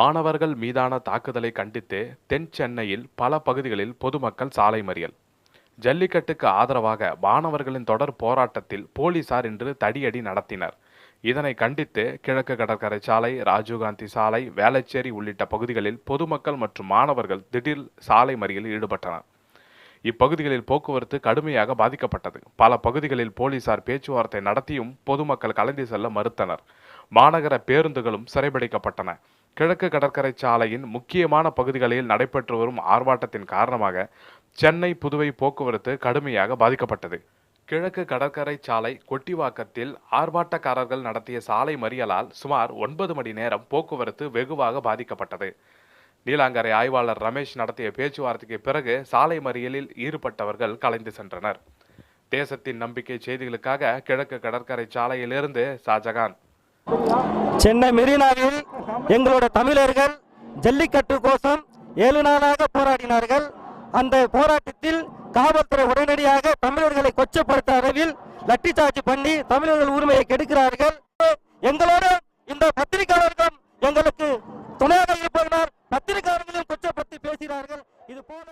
மாணவர்கள் மீதான தாக்குதலை கண்டித்து தென் சென்னையில் பல பகுதிகளில் பொதுமக்கள் சாலை மறியல். ஜல்லிக்கட்டுக்கு ஆதரவாக மாணவர்களின் தொடர் போராட்டத்தில் போலீசார் இன்று தடியடி நடத்தினர். இதனை கண்டித்து கிழக்கு கடற்கரை சாலை ராஜீவ்காந்தி சாலை வேளச்சேரி உள்ளிட்ட பகுதிகளில் பொதுமக்கள் மற்றும் மாணவர்கள் திடீர் சாலை மறியலில் ஈடுபட்டனர். இப்பகுதிகளில் போக்குவரத்து கடுமையாக பாதிக்கப்பட்டது. பல பகுதிகளில் போலீசார் பேச்சுவார்த்தை நடத்தியும் பொதுமக்கள் கலந்து செல்ல மறுத்தனர். மாநகர பேருந்துகளும் சிறைபிடிக்கப்பட்டன. கிழக்கு கடற்கரை சாலையின் முக்கியமான பகுதிகளில் நடைபெற்று வரும் ஆர்ப்பாட்டத்தின் காரணமாக சென்னை புதுவை போக்குவரத்து கடுமையாக பாதிக்கப்பட்டது. கிழக்கு கடற்கரை சாலை கொட்டிவாக்கத்தில் ஆர்ப்பாட்டக்காரர்கள் நடத்திய சாலை மறியலால் சுமார் ஒன்பது மணி நேரம் போக்குவரத்து வெகுவாக பாதிக்கப்பட்டது. நீலாங்கரை ஆய்வாளர் ரமேஷ் நடத்திய பேச்சுவார்த்தைக்கு பிறகு சாலை மறியலில் ஈடுபட்டவர்கள் கலைந்து சென்றனர். தேசத்தின் நம்பிக்கை செய்திகளுக்காக கிழக்கு கடற்கரை சாலையிலிருந்து ஷாஜகான். சென்னை மெரினாவில் எங்களோட தமிழர்கள் ஜல்லிக்கட்டு கோஷம் ஏழு நாளாக போராடினார்கள். அந்த போராட்டத்தில் காவல்துறை உடனடியாக தமிழர்களை கொச்சப்படுத்த அளவில் லட்டி சார்ஜ் பண்ணி தமிழர்கள் உரிமையை கெடுக்கிறார்கள். எங்களோட இந்த பத்திரிகையாளர்களும் எங்களுக்கு துணையாக இருப்பதனால் பத்திரிகையாளர்களும் கொச்சப்படுத்தி பேசுகிறார்கள் இது போல